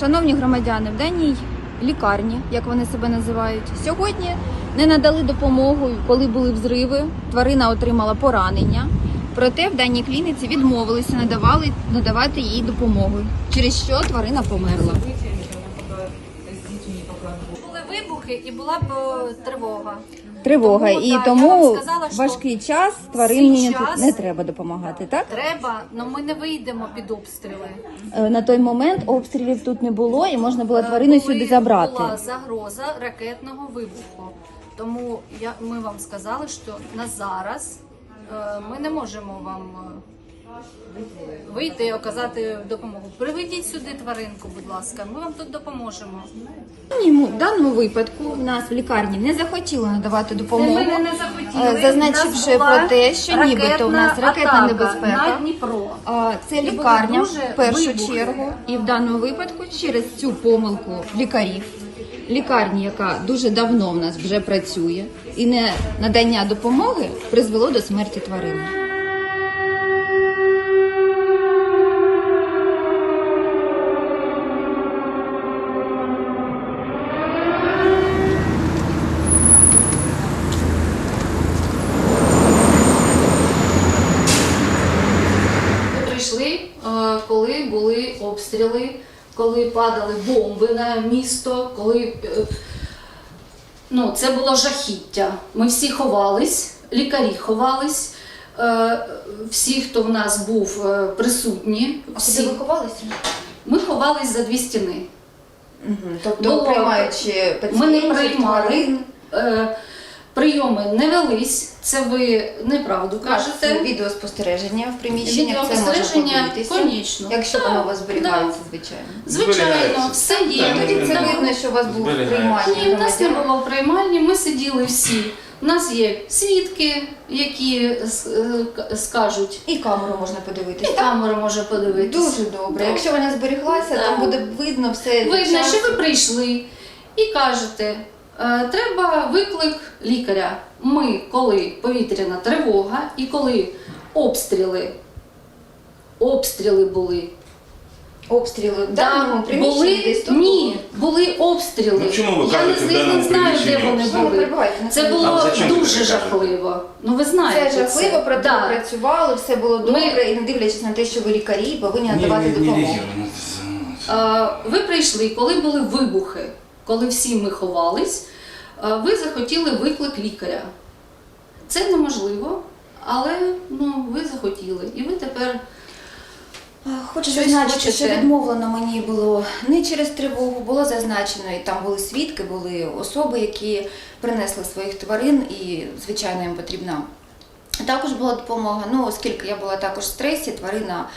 Шановні громадяни, в даній лікарні, як вони себе називають, сьогодні не надали допомогу, коли були взриви. Тварина отримала поранення. Проте в даній клініці відмовилися надавали надавати їй допомогу, через що тварина померла. Були вибухи і була б е, тривога. Тривога, Тому, і так, тому сказала, важкий час тварині не треба допомагати. Так Треба, але ми не вийдемо під обстріли. Е, на той момент обстрілів тут не було, і можна було тварину сюди забрати. Була загроза ракетного вибуху. Тому я, ми вам сказали, що на зараз е, ми не можемо вам е, вийти і оказати допомогу. Приведіть сюди тваринку, будь ласка, ми вам тут допоможемо. Ну, в даному випадку в нас в лікарні не захотіли надавати допомогу, Ми не захотіли. е, зазначивши У нас була про те, що нібито в нас ракетна атака небезпека. на Дніпро. А, Це лікарня дуже в першу вибухи. чергу, і в даному випадку через цю помилку лікарів, лікарні, яка дуже давно в нас вже працює, і не надання допомоги призвело до смерті тварини. Ми прийшли, е, коли були обстріли, коли падали бомби на місто, коли е, ну, це було жахіття. Ми всі ховались, лікарі ховались, е, всі, хто в нас був е, присутні, всі. ховалися? ми ховались за дві стіни. Тобто, Було- приймаючи Ми не приймали. тварин, Прийоми не велись, це ви неправду кажете. відеоспостереження в приміщеннях, це Відеоспостереження, подивитися. конечно. Якщо воно у вас зберігається, да. звичайно. Звичайно, Зберігається. все є. Так, Тоді це Да. видно, що у вас був Зберігається. приймальний Ні, в нас не громадян. було в приймальні, ми сиділи всі. У нас є свідки, які с- е, к- скажуть, І камеру можна подивитися. і камера може подивитися. Дуже добре. Якщо вона зберіглася, Да. там буде видно все. Видно, що ви прийшли і кажете, «Е, треба виклик лікаря. Ми, коли повітряна тривога і коли обстріли, обстріли були. обстріли в Да, даному приміщенні десь тут ні, були обстріли. Ну, чому ви Я не, знаю, де вони обстріли? Ну, були. Це було дуже жахливо. Ну ви знаєте. Це жахливо, проте Да. працювали, все було добре, Ми- і не дивлячись на те, що ви лікарі, повинні надавати допомогу. Е, Ви прийшли, коли були вибухи, коли всі ми ховались, е, ви захотіли виклик лікаря. Це неможливо, але ну, ви захотіли. І ви тепер Хочу Щось зазначити, хочете? що відмовлено мені було не через тривогу, було зазначено, і там були свідки, були особи, які принесли своїх тварин, і звичайно їм потрібна. Також була допомога. Ну, оскільки я була також в стресі, тварина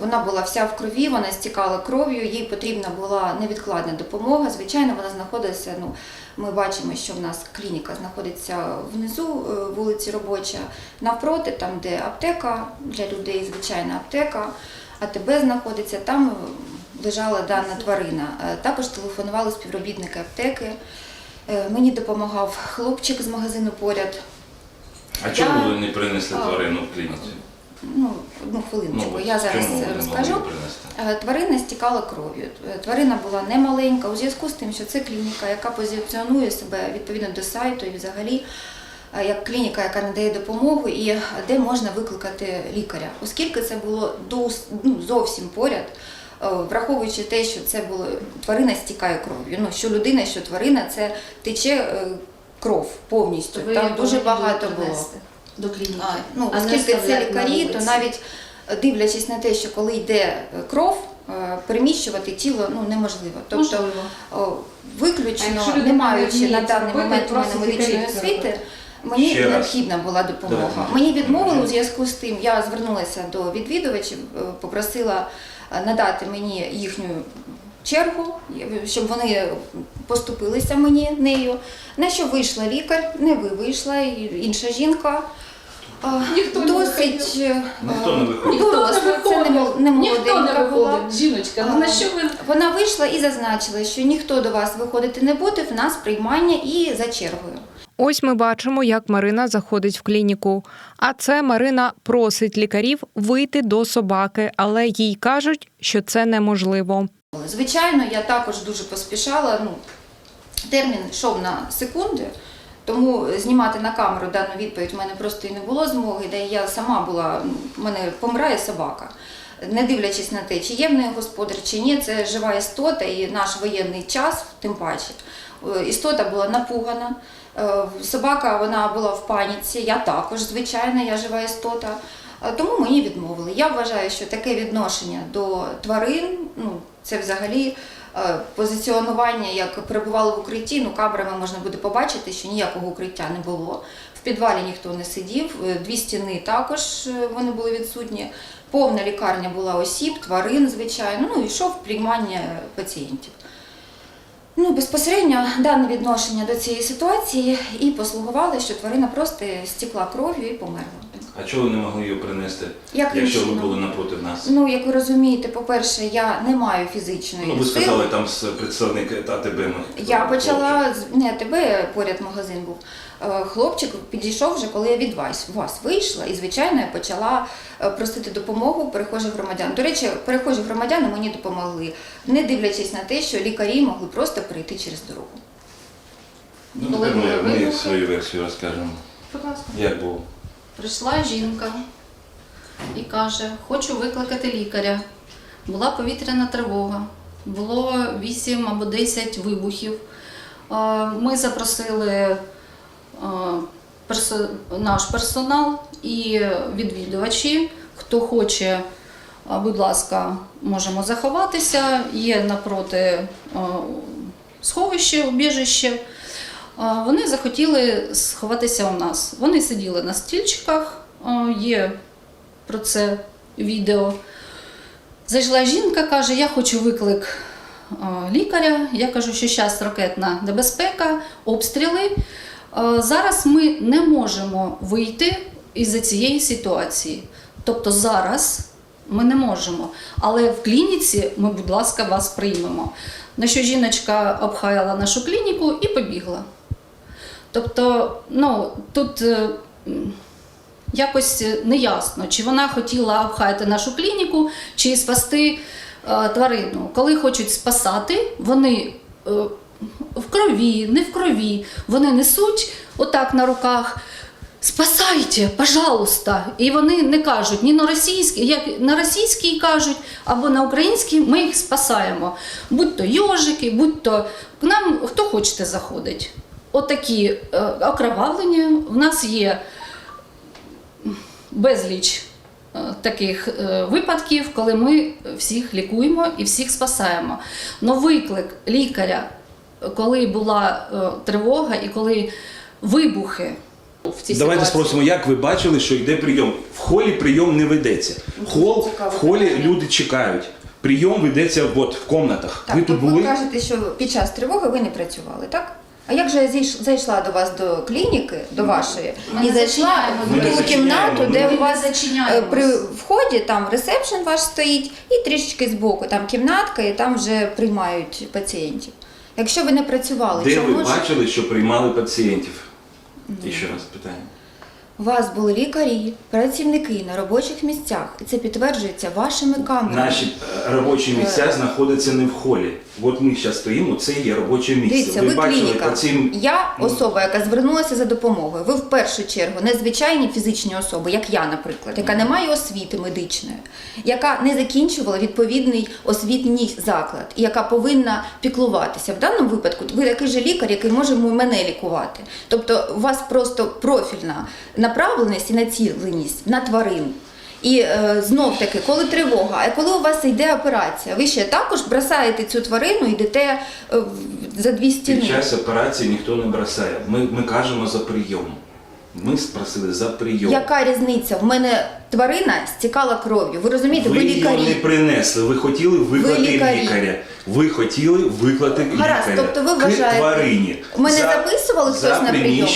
вона була вся в крові, вона стікала кров'ю, їй потрібна була невідкладна допомога. Звичайно, вона знаходилася. Ну, ми бачимо, що в нас клініка знаходиться внизу е, вулиці робоча, навпроти, там, де аптека для людей, звичайна аптека. АТБ знаходиться, там е, лежала дана тварина. Е, Також телефонували співробітники аптеки. Мені допомагав хлопчик з магазину поряд. А чому ви не принесли тварину в клініці? Ну, одну хвилиночку, от я зараз розкажу. Е, Тварина стікала кров'ю. Е, Тварина була немаленька у зв'язку з тим, що це клініка, яка позиціонує себе відповідно до сайту і взагалі е, як клініка, яка надає допомогу і де можна викликати лікаря. Оскільки це було дос- ну, зовсім поряд, враховуючи те, що це було тварина стікає кров'ю. Ну, що людина, що тварина, це тече кров повністю. ви Там дуже багато було. До клініки. А, ну, а не оскільки це лікарі, то навіть е, дивлячись на те, що коли йде е, кров, е, переміщувати тіло ну, неможливо. Тобто, Можливо. о, А виключно, не маючи на даний момент у мене медичної освіти, мені Ще раз. необхідна була допомога. Давайте. Мені відмовили у зв'язку з тим, я звернулася до відвідувачів, попросила надати мені їхню чергу, щоб вони поступилися мені нею. На що вийшла лікар, не ви вийшла, інша жінка. Ніхто Досить Ніхто не виходив. Ніхто не доросла, це не, мол- не Ніхто не молоденька була. Жіночка, ну на що ви Вона вийшла і зазначила, що ніхто до вас виходити не буде, в нас приймання і за чергою. Ось ми бачимо, як Марина заходить в клініку. А це Марина просить лікарів вийти до собаки, але їй кажуть, що це неможливо. Звичайно, я також дуже поспішала. Ну, термін йшов на секунди, тому знімати на камеру дану відповідь в мене просто і не було змоги, де я сама була, в мене помирає собака. Не дивлячись на те, чи є в неї господар, чи ні, це жива істота, і наш воєнний час, тим паче. Е, Істота була напугана. Е, Собака вона була в паніці, я також, звичайно, я жива істота. Е, Тому мені відмовили. Я вважаю, що таке відношення до тварин, ну це взагалі позиціонування, як перебували в укритті. Ну, камерами можна буде побачити, що ніякого укриття не було. В підвалі ніхто не сидів, е, дві стіни також е, вони були відсутні. Повна лікарня була осіб, тварин, звичайно. Ну і йшов приймання пацієнтів. Ну, безпосередньо дане відношення до цієї ситуації і послугувало, що тварина просто стікла кров'ю і померла. А чого ви не могли її принести, Яким якщо ви були напроти нас? Ну, як ви розумієте, по-перше, я не маю фізичної Ну, ви сили. сказали там з представник АТБ. Я почала з- не тебе поряд магазин був. Е, Хлопчик підійшов вже, коли я від вас, вас вийшла, і звичайно я почала е, просити допомогу перехожих громадян. До речі, перехожі громадяни мені допомогли, не дивлячись на те, що лікарі могли просто прийти через дорогу. Ну, Коли ми, ми свою версію розкажемо. Будь ласка. Як було? Прийшла жінка і каже: Хочу викликати лікаря. Була повітряна тривога, було 8 або 10 вибухів. Ми запросили наш персонал і відвідувачі. Хто хоче, будь ласка, можемо заховатися. Є напроти сховище, убіжище. Вони захотіли сховатися у нас. Вони сиділи на стільчиках, є про це відео. Зайшла жінка, каже, я хочу виклик лікаря. Я кажу, що зараз ракетна небезпека, обстріли. Зараз ми не можемо вийти із цієї ситуації. Тобто зараз ми не можемо. Але в клініці ми, будь ласка, вас приймемо. На що жіночка обхаяла нашу клініку і побігла. Тобто, ну, тут е, якось неясно, чи вона хотіла обхаяти нашу клініку, чи спасти е, тварину. Коли хочуть спасати, вони е, в крові, не в крові, вони несуть отак на руках. Спасайте, пожалуйста. І вони не кажуть ні на російській, як на російській кажуть, або на українській ми їх спасаємо. Будь то йожики, будь то к нам хто хочете заходить. Отакі е, окровавлення. В нас є безліч е, таких е, випадків, коли ми всіх лікуємо і всіх спасаємо. Но виклик лікаря, коли була тривога і коли вибухи. В цій Давайте ситуації. спросимо, як ви бачили, що йде прийом? В холі прийом не ведеться. Хол, цікаве в холі люди чекають. Прийом ведеться от, в комнатах. Так, ви тут ви були? кажете, що під час тривоги ви не працювали, так? А як же я зайш- зайшла до вас до клініки, до вашої, Ми і не зайшла зачиняємо, в не ту зачиняємо, кімнату, де ми у не вас зачиняємо е, при вході там ресепшн ваш стоїть, і трішечки збоку там кімнатка, і там вже приймають пацієнтів. Якщо ви не працювали, Де чому ви ж бачили, що приймали пацієнтів? І ще раз питання. У вас були лікарі, працівники на робочих місцях, і це підтверджується вашими камерами. Наші е, робочі місця знаходяться не в холі. От ми зараз стоїмо, це є робоче місце. Дивіться, ви, бачили клініка. пацієнт. Я особа, яка звернулася за допомогою. Ви в першу чергу не звичайні фізичні особи, як я, наприклад, яка не має освіти медичної, яка не закінчувала відповідний освітній заклад, і яка повинна піклуватися. В даному випадку ви такий же лікар, який може мене лікувати. Тобто у вас просто профільна направленість і націленість на тварин. І е, знов таки, коли тривога, а коли у вас йде операція, ви ще також бросаєте цю тварину і йдете е, за дві стіни. Під час операції ніхто не бросає. Ми, ми кажемо за прийом. Ми спросили за прийом. Яка різниця? В мене тварина стікала кров'ю. Ви розумієте, ви, ви лікарі. лікарі. не принесли, ви хотіли виклати лікарі. лікаря. Ви хотіли виклати Гаразд, лікаря. тобто ви вважаєте- тварині. Мене За- записували хтось за на прийом?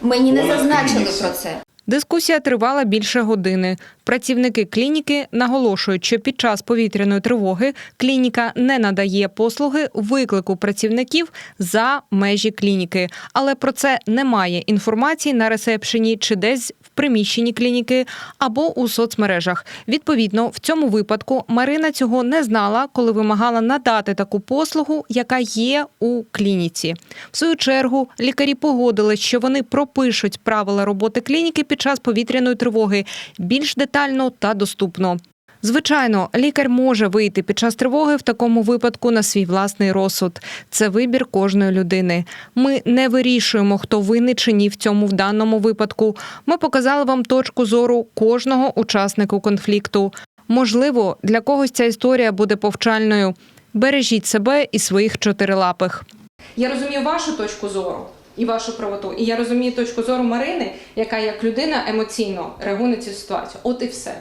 Мені не зазначили клініці. про це. Дискусія тривала більше години. Працівники клініки наголошують, що під час повітряної тривоги клініка не надає послуги виклику працівників за межі клініки. Але про це немає інформації на ресепшені чи десь приміщенні клініки або у соцмережах. Відповідно, в цьому випадку Марина цього не знала, коли вимагала надати таку послугу, яка є у клініці. В свою чергу лікарі погодились, що вони пропишуть правила роботи клініки під час повітряної тривоги більш детально та доступно. Звичайно, лікар може вийти під час тривоги в такому випадку на свій власний розсуд. Це вибір кожної людини. Ми не вирішуємо, хто винний чи ні в цьому в даному випадку. Ми показали вам точку зору кожного учаснику конфлікту. Можливо, для когось ця історія буде повчальною. Бережіть себе і своїх чотирилапих. Я розумію вашу точку зору і вашу правоту, і я розумію точку зору Марини, яка як людина емоційно реагує на цю ситуацію. От і все.